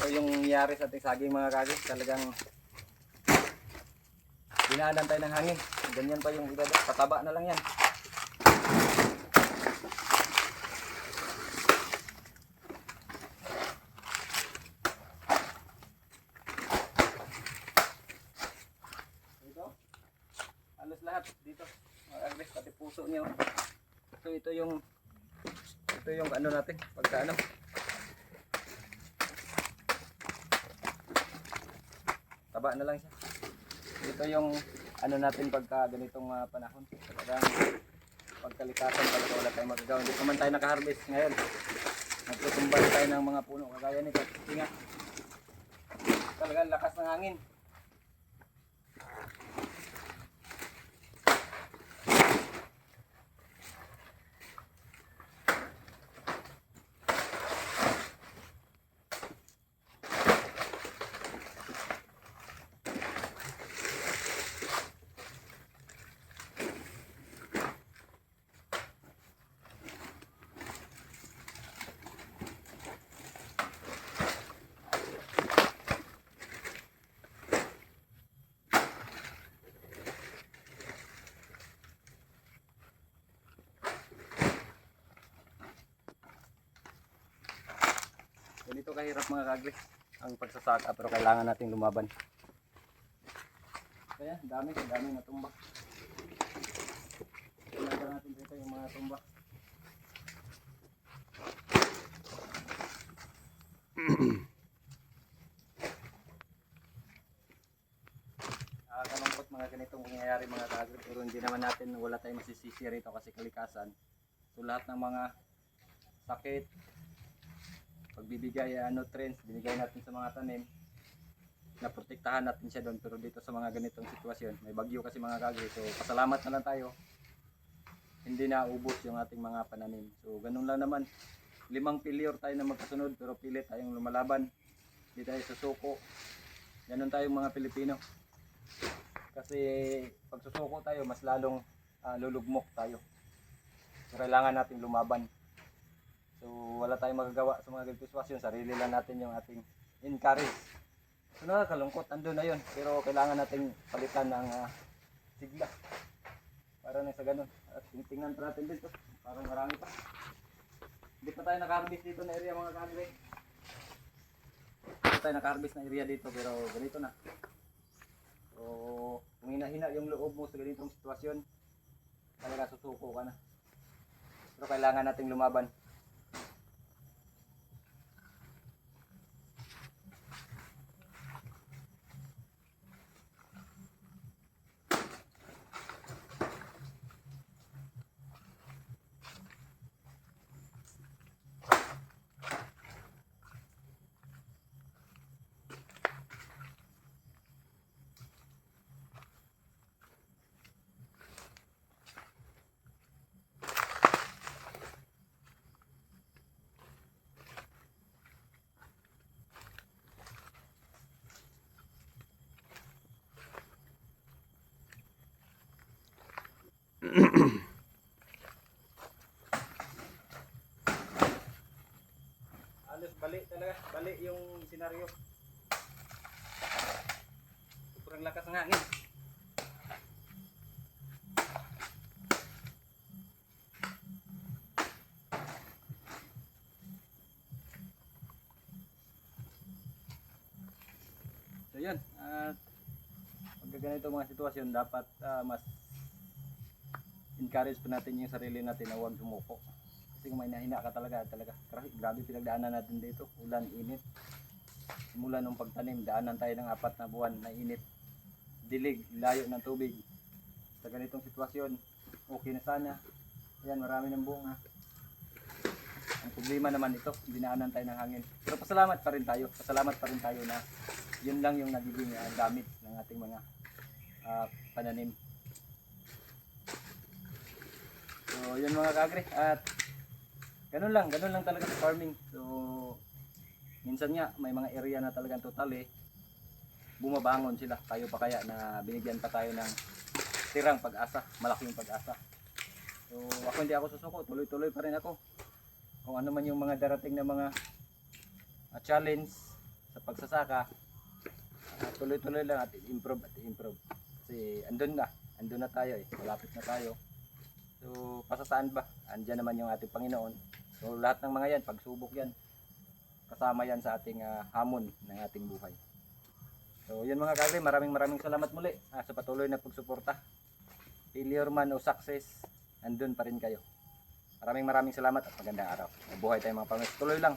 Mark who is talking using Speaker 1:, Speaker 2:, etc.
Speaker 1: So yung nangyari sa ating saging mga kagis, talagang dinaanan tayo ng hangin. Ganyan pa yung iba, pataba na lang yan. Halos lahat dito. Kagis, pati puso niya. oh. So ito yung ito yung ano natin, pagka ano, taba na lang siya. Ito yung ano natin pagka ganitong ah, panahon. Talagang pagkalikasan talaga wala tayong magagawa. Hindi naman tayo nakaharvest ngayon. Nagtutumbal tayo ng mga puno kagaya nito. Kasi nga, talagang lakas ng hangin. Ganito kahirap mga kagre ang pagsasaka pero kailangan nating lumaban. Kaya dami, dami na tumba. Kailangan natin dito yung mga tumba. Nakakalungkot mga ganitong pangyayari mga kagre pero hindi naman natin wala tayong masisisi rito kasi kalikasan. So lahat ng mga sakit, pagbibigay uh, nutrients, binigay natin sa mga tanim, naprotektahan natin siya doon. Pero dito sa mga ganitong sitwasyon, may bagyo kasi mga kagre. So pasalamat na lang tayo. Hindi na ubos yung ating mga pananim. So ganun lang naman. Limang failure tayo na magkasunod pero pilit tayong lumalaban. Hindi tayo susuko. Ganun tayong mga Pilipino. Kasi pag susuko tayo, mas lalong ah, lulugmok tayo. So, kailangan nating lumaban. So wala tayong magagawa sa mga ganitong sitwasyon. Sarili lang natin yung ating encourage. So nakakalungkot, andun na yun. Pero kailangan nating palitan ng ah, sigla. Para na sa ganun. At tingnan pa natin dito. Parang marami pa. Hindi pa tayo naka-harvest dito na area mga kagre. Hindi pa tayo naka-harvest na area dito pero ganito na. So kung hina-hina yung loob mo sa ganitong sitwasyon, talaga susuko ka na. Pero kailangan nating lumaban. Yung senaryo. Sobrang lakas ng hangin. So yun, at pag ganito mga sitwasyon, dapat ah, mas encourage pa natin yung sarili natin na huwag sumuko. Kasi may nahina ka talaga, talaga. Grabe, pinagdaanan natin dito. Ulan, init. Simula nung pagtanim, daanan tayo ng apat na buwan na init. Dilig, layo ng tubig. Sa ganitong sitwasyon, okay na sana. Ayan, marami ng bunga. Ang problema naman ito, dinaanan tayo ng hangin. Pero pasalamat pa rin tayo. Pasalamat pa rin tayo na yun lang yung nagiging ah, gamit ng ating mga ah, pananim. So, yun mga kagre. At ganun lang, ganun lang talaga sa farming. So, minsan nga may mga area na talagang totally bumabangon sila. Tayo pa kaya na binigyan pa tayo ng tirang pag-asa, malaking pag-asa. So, ako hindi ako susuko, tuloy-tuloy pa rin ako. Kung ano man yung mga darating na mga ah, challenge, sa pagsasaka, ah, tuloy-tuloy lang at improve at improve. Kasi andun na, andun na tayo eh, malapit na tayo. So, pasasaan ba? Andiyan naman yung ating Panginoon. So, lahat ng mga yan, pagsubok yan, kasama yan sa ating ah, hamon ng ating buhay. So, yun mga kagre, maraming maraming salamat muli ah, sa patuloy na pagsuporta. Failure man o success, andun pa rin kayo. Maraming maraming salamat at magandang araw. Mabuhay tayo mga pamilya. Tuloy lang.